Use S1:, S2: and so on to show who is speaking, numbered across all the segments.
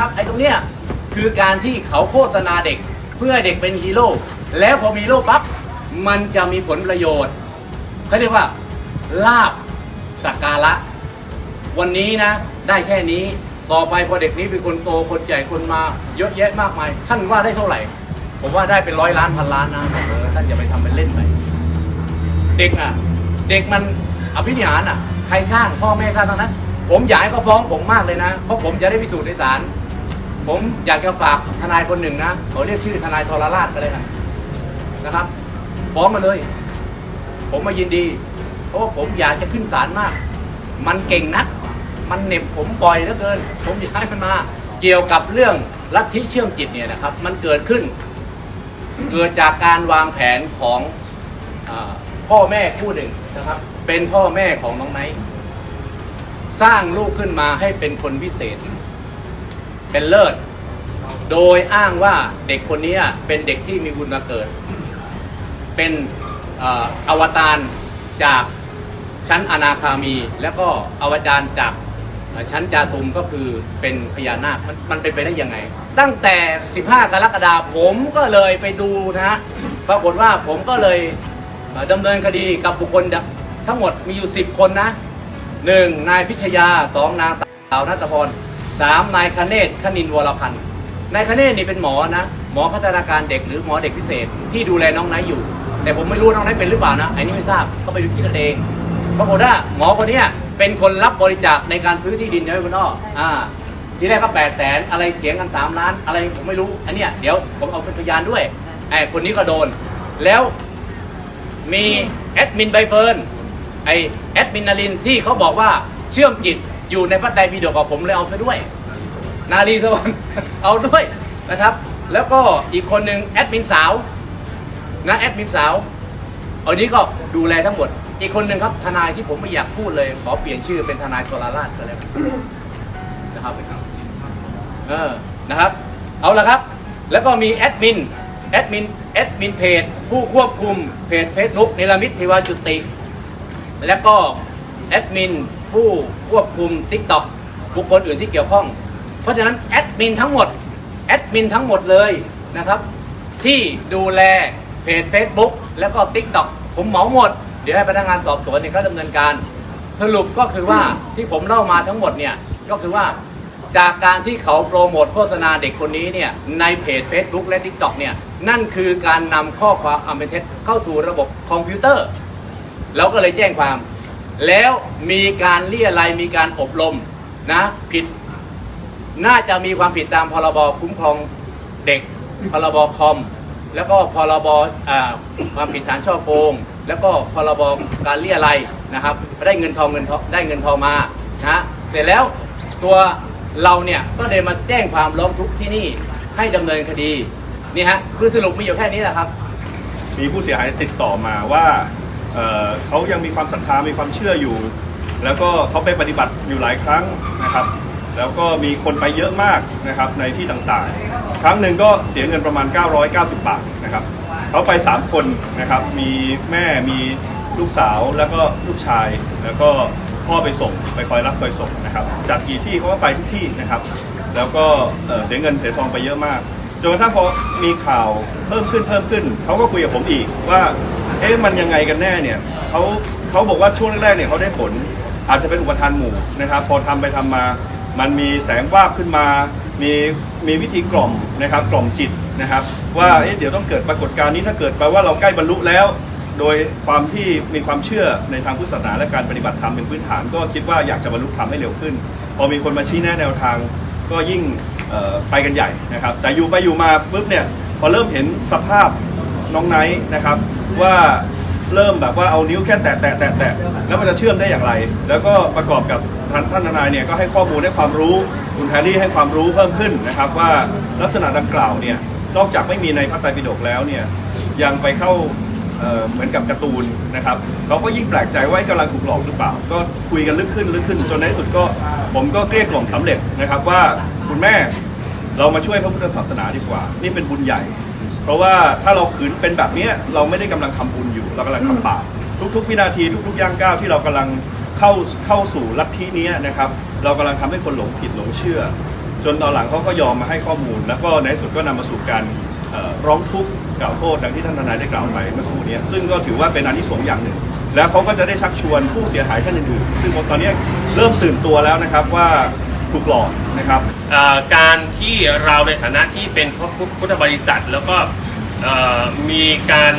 S1: นะครับไอ้ตรงเนี้ยคือการที่เขาโฆษณาเด็กเพื่อให้เด็กเป็นฮีโร่แล้วพอมีฮีโร่ปั๊บมันจะมีผลประโยชน์เขาเรียกว่าลาบสักการะ วันนี้นะ ได้แค่นี้ต่อไปพอเด็กนี้เป็นคนโตคนใหญ่คนมา เยอะแยะมากมาย ท่านว่าได้เท่าไหร่ ผมว่าได้เป็นร้อยล้านพันล้านนะเออท่านอย่าไปทำเป็นเล่นไปเด็กอะ เด็กมันอภินิหารอะ ใครสร้างพ่อแม่สร้างทั้งนั้น ผมอยากให้เขาฟ้องผมมากเลยนะ เพราะผมจะได้พิสูจน์ในศาล ผมอยากจะฝากทนายคนหนึ่งนะขาเรียกชื่อทนายทรราชก็ได้กันนะครับ ฟ้องมาเลย ผมมายินดี เพราะว่าผมอยากจะขึ้นศาลมาก มันเก่งนัก มันเหน็บผมบ่อยเหลือเกิน ผมอยากให้มันมา เกี่ยวกับเรื่องลัทธิเชื่อมจิตเนี่ยนะครับ มันเกิดขึ้น เกิดจากการวางแผนของอพ่อแม่คู่หนึ่งนะครับ เป็นพ่อแม่ของน้องไนท์สร้างลูกขึ้นมาให้เป็นคนพิเศษ เป็นเลิศ โดยอ้างว่าเด็กคนนี้เป็นเด็กที่มีบุญมาเกิด เป็นอวตารจากชั้นอนาคามี แล้วก็อวตารจากชั้นจาตุมก็คือเป็นพญานาคมันมันเป็นไปได้ยังไง ตั้งแต่ 15 กรกฎาคมผมก็เลยไปดูนะฮะปรากฏว่าผมก็เลยดำเนินคดีกับบุคคลทั้งหมดมีอยู่ 10 คนนะ 1. นายพิชยา 2. นางสาวนัทพร 3. นายคเนศคณินวรพันธ์นายคเนศนี่เป็นหมอนะหมอพัฒนาการเด็กหรือหมอเด็กพิเศษ ที่ดูแลน้องไนท์อยู่ แต่ผมไม่รู้น้องไนท์เป็นหรือเปล่านะไอ้นี่ไม่ทราบก็ไปดูที่กันเองปรากฏว่าหมอคนนี้เป็นคนรับบริจาคในการซื้อที่ดินใช่ไหมคุณอ้ออ่าที่แรกก็แปดแสนอะไรเสียงกันสามล้าน อะไรผมไม่รู้ อันเนี้ยเดี๋ยวผมเอาเป็นพยานด้วยไอ้คนนี้ก็โดน แล้วมีแอดมินใบเฟิร์นไอแอดมินนารินที่เขาบอกว่าเชื่อมจิต อยู่ในพระไตรปิฎกกับผมเลยเอาซะด้วย นารีสวรรค์เอาด้วยนะครับ แล้วก็อีกคนหนึ่งแอดมินสาวนะแอดมินสาวอันนี้ก็ดูแลทั้งหมด อีกคนหนึ่งครับทนายที่ผมไม่อยากพูดเลย ขอเปลี่ยนชื่อเป็นทนายทรราชก็แล้วกันะครับเออนะครับ เอาละครับ แล้วก็มีแอดมินแอดมินแอดมินเพจผู้ควบคุมเพจเฟซบุ๊กนิรมิตเทวาจุติ แล้วก็แอดมิน ผู้ควบคุม t ิ k t o k บุคคลอื่นที่เกี่ยวข้อง เพราะฉะนั้นแอดมินทั้งหมดแอดมินทั้งหมดเลยนะครับ ที่ดูแลเพจ Facebook แล้วก็ TikTok ผมเหมาหมด เดี๋ยวให้พนักงานสอบสวนเนี่ยเขาดำเนินการ สรุปก็คือว่าที่ผมเล่ามาทั้งหมดเนี่ยก็คือว่าจากการที่เขาโปรโมทโฆษณาเด็กคนนี้เนี่ยในเพจ Facebook และ TikTok เนี่ยนั่นคือการนำข้อความอันเป็นเท็จเข้าสู่ระบบคอมพิวเตอร์เราก็เลยแจ้งความ แล้วมีการเลี่ยไรมีการอบรมนะผิด น่าจะมีความผิดตามพรบคุ้มครองเด็กพรบคอม แล้วก็พรบความผิดฐานช่อโกง แล้วก็พรบการเลี่ยไรนะครับได้เงินทองเงินทองได้เงินทองมานะเสร็จแล้วตัวเราเนี่ยก็เลยมาแจ้งความร้องทุกข์ที่นี่ให้ดำเนินคดีนี่ฮะคือสรุปมีอยู่แค่นี้แหละครับ
S2: มีผู้เสียหายติดต่อมาว่า เอ่อเขายังมีความศรัทธามีความเชื่ออยู่ แล้วก็เขาไปปฏิบัติอยู่หลายครั้งนะครับ แล้วก็มีคนไปเยอะมากนะครับในที่ต่างๆ ครั้งหนึ่งก็เสียเงินประมาณ 990 บาทนะครับเขาไป 3 คนนะครับมีแม่มีลูกสาวแล้วก็ลูกชายแล้วก็พ่อไปส่งไปคอยรับคอยส่งนะครับ จากกี่ที่เขาก็ไปทุกที่นะครับ แล้วก็เอ่อเสียเงินเสียทองไปเยอะมากจนกระทั่งพอมีข่าวเพิ่มขึ้นเพิ่มขึ้นเขาก็คุยกับผมอีกว่า เอ๊ะมันยังไงกันแน่เนี่ยเขาเขาบอกว่าช่วงแรกๆเนี่ยเขาได้ผล อาจจะเป็นอุปทานหมู่นะครับ พอทำไปทำมา มันมีแสงวาบขึ้นมา มีมีวิธีกล่อมนะครับ กล่อมจิตนะครับ ว่าเอ๊ะเดี๋ยวต้องเกิดปรากฏการณ์นี้ถ้าเกิดแปลว่าเราใกล้บรรลุแล้ว โดยความที่มีความเชื่อในทางพุทธศาสนาและการปฏิบัติธรรมเป็นพื้นฐาน ก็คิดว่าอยากจะบรรลุธรรมให้เร็วขึ้น พอมีคนมาชี้แนะแนวทาง ก็ยิ่งไปกันใหญ่นะครับ แต่อยู่ไปอยู่มาปุ๊บเนี่ยพอเริ่มเห็นสภาพน้องไนท์นะครับ ว่าเริ่มแบบว่าเอานิ้วแค่แตะแตะแตะแตะแล้วมันจะเชื่อมได้อย่างไร แล้วก็ประกอบกับท่านท่านทนายเนี่ยก็ให้ข้อมูลให้ความรู้คุณแฮร์รี่ให้ความรู้เพิ่มขึ้นนะครับ ว่าลักษณะดังกล่าวเนี่ยนอกจากไม่มีในพระไตรปิฎกแล้วเนี่ยยังไปเข้าเอ่อเหมือนกับการ์ตูนนะครับเราก็ยิ่งแปลกใจว่ากำลังถูกหลอกหรือเปล่า ก็คุยกันลึกขึ้นลึกขึ้นจนในที่สุดก็ผมก็เกลี้ยกล่อมสำเร็จนะครับว่าคุณแม่เรามาช่วยพระพุทธศาสนาดีกว่า นี่เป็นบุญใหญ่ เพราะว่าถ้าเราขืนเป็นแบบนี้เราไม่ได้กำลังทำบุญอยู่ เรากำลังทำบาปทุกๆวินาทีทุกๆย่างก้าวที่เรากำลังเข้าเข้าสู่ลัทธินี้นะครับ เรากำลังทำให้คนหลงผิดหลงเชื่อ จนตอนหลังเขาก็ยอมมาให้ข้อมูล แล้วก็ในสุดก็นำมาสู่การร้องทุกข์กล่าวโทษดังที่ท่านทนายได้กล่าวไปเมื่อสักครู่นี้ซึ่งก็ถือว่าเป็นอันที่สงส์อย่างหนึ่ง แล้วเขาก็จะได้ชักชวนผู้เสียหายท่านอื่นๆซึ่งตอนนี้เริ่มตื่นตัวแล้วนะครับว่า ถูกหลอกนะครับ
S3: การที่เราในฐานะที่เป็นพุทธบริษัทแล้วก็มีการ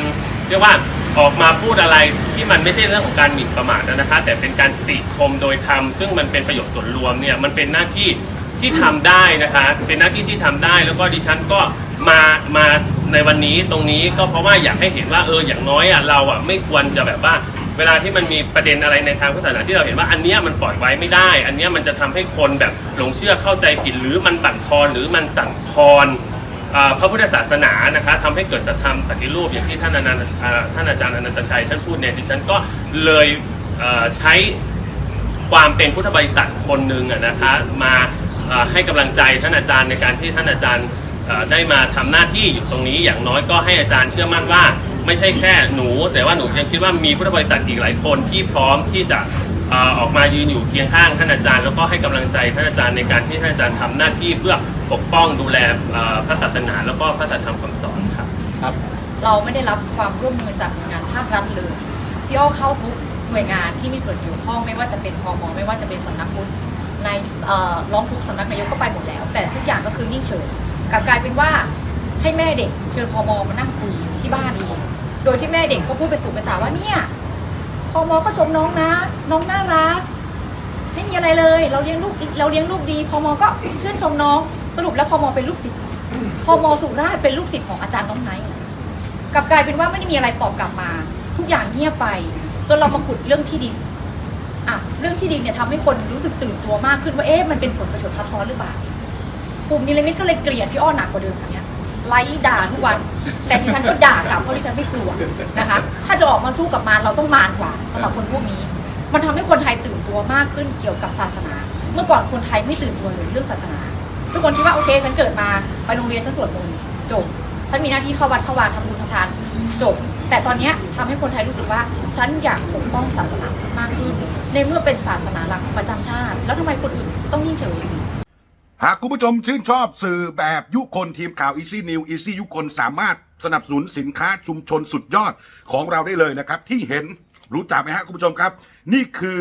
S3: เรียกว่าออกมาพูดอะไรที่มันไม่ใช่เรื่องของการหมิ่นประมาทนะคะแต่เป็นการติชมโดยธรรมซึ่งมันเป็นประโยชน์ส่วนรวมเนี่ยมันเป็นหน้าที่ที่ทำได้นะคะเป็นหน้าที่ที่ทำได้แล้วก็ดิฉันก็มามาในวันนี้ตรงนี้ก็เพราะว่าอยากให้เห็นว่าเอออย่างน้อยอะเราอะไม่ควรจะแบบว่า เวลาที่มันมีประเด็นอะไรในทางพุทธศาสนาที่เราเห็นว่าอันเนี้ยมันปล่อยไว้ไม่ได้ อันเนี้ยมันจะทำให้คนแบบหลงเชื่อเข้าใจผิดหรือมันบั่นทอนหรือมันสั่นคลอนพระพุทธศาสนานะคะทำให้เกิดสัทธรรมสัติรูปอย่างที่ท่านอนันต์อ่าท่านอาจารย์อนันตชัยท่านพูดเนี่ยดิฉันก็เลยใช้ความเป็นพุทธบริษัทคนหนึ่งอะนะคะมาให้กำลังใจท่านอาจารย์ในการที่ท่านอาจารย์ได้มาทำหน้าที่อยู่ตรงนี้อย่างน้อยก็ให้อาจารย์เชื่อมั่นว่า ไม่ใช่แค่หนู แต่ว่าหนูยังคิดว่ามีพุทธบริษัทอีกหลายคนที่พร้อมที่จะเอ่อออกมายืนอยู่เคียงข้างท่านอาจารย์แล้วก็ให้กำลังใจท่านอาจารย์ในการที่ท่านอาจารย์ทำหน้าที่เพื่อปกป้องดูแลเอ่อพระศาสนาแล้วก็พระธรรมคำสอนครับ
S1: ครับ
S4: เราไม่ได้รับความร่วมมือจากหน่วยงานภาครัฐเลยพี่อ้อเข้าทุกหน่วยงานที่มีส่วนเกี่ยวข้องไม่ว่าจะเป็นพมไม่ว่าจะเป็นสำนักพุทธในเอ่อร้องทุกข์สำนักนายกก็ไปหมดแล้ว แต่ทุกอย่างก็คือนิ่งเฉยกลับกลายเป็นว่าให้แม่เด็กเชิญพมมานั่งคุยที่บ้านเอง โดยที่แม่เด็กก็พูดเป็นตุเป็นตาว่าเนี่ยพมอก็ชมน้องนะ น้องน่ารักไม่มีอะไรเลย เราเลี้ยงลูกเราเลี้ยงลูกดีพมอก็ชื่นชมน้อง สรุปแล้วพมอเป็นลูกศิษย์พมอสุราษฎร์เป็นลูกศิษย์ของอาจารย์น้องไนท์กลับกลายเป็นว่าไม่ได้มีอะไรตอบกลับมา ทุกอย่างเงียบไป จนเรามาขุดเรื่องที่ดินอะเรื่องที่ดินเนี่ยทำให้คนรู้สึกตื่นตัวมากขึ้นว่าเอ๊ะมันเป็นผลประโยชน์ทับซ้อนหรือเปล่ากลุ่มนิรมิตก็เลยเกลียดพี่อ้อหนักกว่าเดิมครั้งเนี้ย ไล่ด่าทุกวัน แต่ดิฉันก็ด่ากลับเพราะดิฉันไม่กลัวนะคะ ถ้าจะออกมาสู้กับมารเราต้องมารกว่าสำหรับคนพวกนี้ มันทำให้คนไทยตื่นตัวมากขึ้นเกี่ยวกับศาสนา เมื่อก่อนคนไทยไม่ตื่นตัวเลยเรื่องศาสนา ทุกคนคิดว่าโอเค ฉันเกิดมาไปโรงเรียนฉันสวดมนต์จบ ฉันมีหน้าที่เข้าวัดเข้าวาทำบุญทำทานจบ แต่ตอนนี้ยทำให้คนไทยรู้สึกว่าฉันอยากปกป้องศาสนามากขึ้น ในเมื่อเป็นศาสนาหลักประจำชาติ แล้วทำไมคนอื่นต้องนิ่งเฉย
S5: หากคุณผู้ชมชื่นชอบสื่อแบบยุคนทีมข่าว Easy New Easy ยุคนสามารถสนับสนุนสินค้าชุมชนสุดยอดของเราได้เลยนะครับ ที่เห็นรู้จักไหมฮะคุณผู้ชมครับ นี่คือ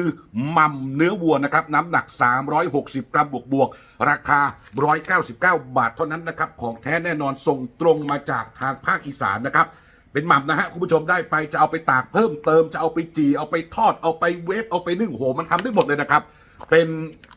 S5: มัมเนื้อวัวนะครับ น้ำหนัก 360 กรัมบวกบวกราคา 199 บาทเท่านั้นนะครับ ของแท้แน่นอนส่งตรงมาจากทางภาคอีสานนะครับ เป็นหม่ำนะฮะคุณผู้ชมได้ไปจะเอาไปตากเพิ่มเติมจะเอาไปจีเอาไปทอดเอาไปเวฟเอาไปนึ่งโหมันทำได้หมดเลยนะครับ เป็น